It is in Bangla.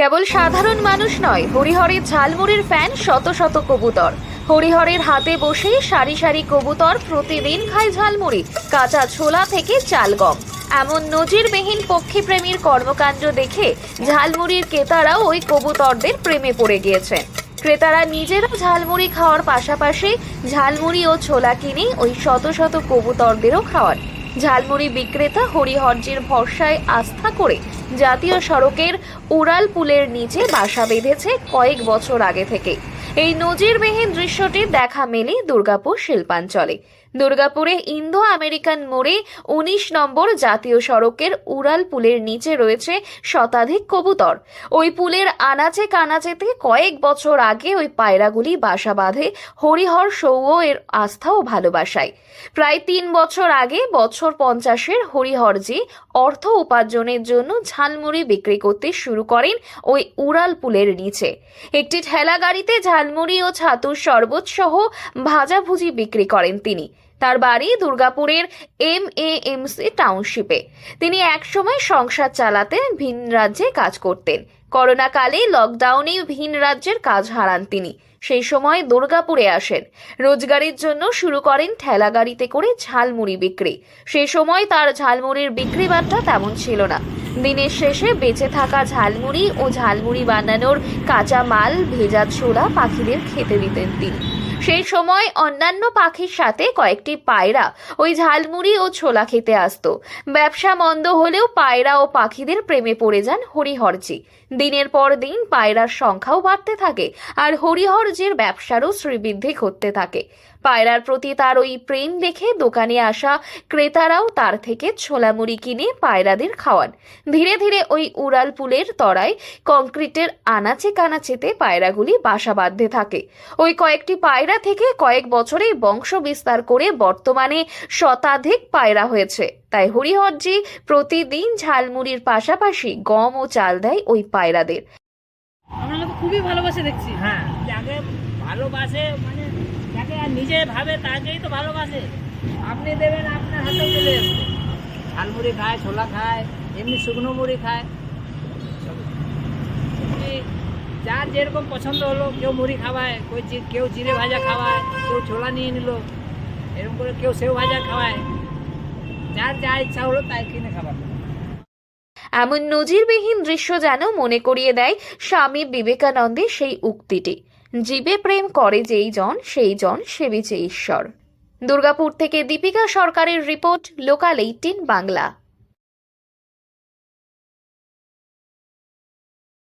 কেবল সাধারণ মানুষ নয়, হরিহরের ঝালমুড়ির ফ্যান শত শত কবুতর। হরিহরের হাতে বসে সারি সারি কবুতর প্রতিদিন খায় ঝালমুড়ি, কাঁচা ছোলা থেকে চাল গম। এমন নজিরবিহীন পক্ষীপ্রেমীর কর্মকাণ্ড দেখে ঝালমুড়ির ক্রেতারাও ওই কবুতরদের প্রেমে পড়ে গিয়েছেন। ক্রেতারা নিজেরা ঝালমুড়ি খাওয়ার পাশাপাশি ঝালমুড়ি ও ছোলা কিনে ওই শত শত কবুতরদেরও খাওয়ান। ঝালমুড়ি বিক্রেতা হরিহরজির ভরসায় আস্থা করে জাতীয় সড়কের উড়াল পুলের নিচে বাসা বেঁধেছে কয়েক বছর আগে থেকে। এই নজিরবিহীন দৃশ্যটি দেখা মেলে দুর্গাপুর শিল্পাঞ্চলে। দুর্গাপুরে ইন্দো আমেরিকান মোড়ে উনিশ নম্বর জাতীয় সড়কের উড়াল পুলের নিচে রয়েছে শতাধিক কবুতর। ওই পুলের আনাচে কানাচেতে কয়েক বছর আগে ওই পায়রাগুলি বাসা বাঁধে হরিহর সৌয় এর আস্থা ও ভালোবাসায়। প্রায় তিন বছর আগে বছর পঞ্চাশের হরিহরজি অর্থ উপার্জনের জন্য ঝালমুড়ি বিক্রি করতে শুরু করেন ওই উড়াল পুলের নিচে। একটি ঠেলা গাড়িতে ঝালমুড়ি ও ছাতুর শরবত সহ ভাজাভুজি বিক্রি করেন তিনি। তার বাড়ি দুর্গাপুরের এম এ এম সি টাউনশিপে। তিনি একসময় সংসার চালাতে ভিন রাজ্যে কাজ করতেন। করোনাকালে লকডাউনে ভিন রাজ্যের কাজ হারান তিনি। সেই সময় দুর্গাপুরে আসেন। রোজগারের জন্য শুরু করেন ঠেলা গাড়িতে করে ঝালমুড়ি বিক্রি। সেই সময় তার ঝালমুড়ির বিক্রি বাট্টা তেমন ছিল না। দিনের শেষে বেঁচে থাকা ঝালমুড়ি ও ঝালমুড়ি বানানোর কাঁচা মাল ভেজা ছোলা পাখিদের খেতে দিতেন তিনি। সেই সময় অন্যান্য পাখির সাথে কয়েকটি পায়রা ওই ঝালমুড়ি ও ছোলা খেতে আসতো। ব্যবসা মন্দ হলেও পায়রা ও পাখিদের প্রেমে পড়ে যান হরিহরজি। দিনের পর দিন পায়রার সংখ্যাও বাড়তে থাকে আর হরিহরজির ব্যবসারও শ্রীবৃদ্ধি ঘটতে থাকে। পায়রার প্রতি তার ওই প্রেম দেখে দোকানে আসা ক্রেতারাও তার থেকে ছোলামুড়ি কিনে পায়রাদের খাওয়ান। ধীরে ধীরে ওই উড়াল পুলের তরায় কংক্রিটের আনাচে কানাচেতে পায়রাগুলি বাসা বাঁধতে থাকে। ওই কয়েকটি পায়রা থেকে কয়েক বছরেই বংশ বিস্তার করে বর্তমানে শতাধিক পায়রা হয়েছে। তাই হরিহরজি প্রতিদিন ঝালমুড়ির পাশাপাশি গম ও চাল দেয় ওই পায়রাদের। আপনারা খুবই ভালোবাসে দেখছি। হ্যাঁ যাকে ভালোবাসে মানে যাকে আর নিজে ভাবে তাকেই তো ভালোবাসে। আপনি দেবেন আপনার হাতে চলে আসবে। ঝালমুড়ি খায় ছোলা খায় এমনি শুকনো মুড়ি খায়। যার যেরকম পছন্দ হলো, কেউ মুড়ি খাওয়ায়, কেউ কেউ জিরে ভাজা খাওয়ায়, কেউ ছোলা নিয়ে নিল, এরকম করে কেউ সেও ভাজা খাওয়ায়। যার যা ইচ্ছা হলো তাই কিনে খাবার। এমন নজিরবিহীন দৃশ্য যেন মনে করিয়ে দেয় স্বামী বিবেকানন্দের সেই উক্তিটি। জীবে প্রেম করে যেই জন, সেই জন সেবিছে ঈশ্বর। দুর্গাপুর থেকে দীপিকা সরকারের রিপোর্ট, লোকাল এইটিন বাংলা।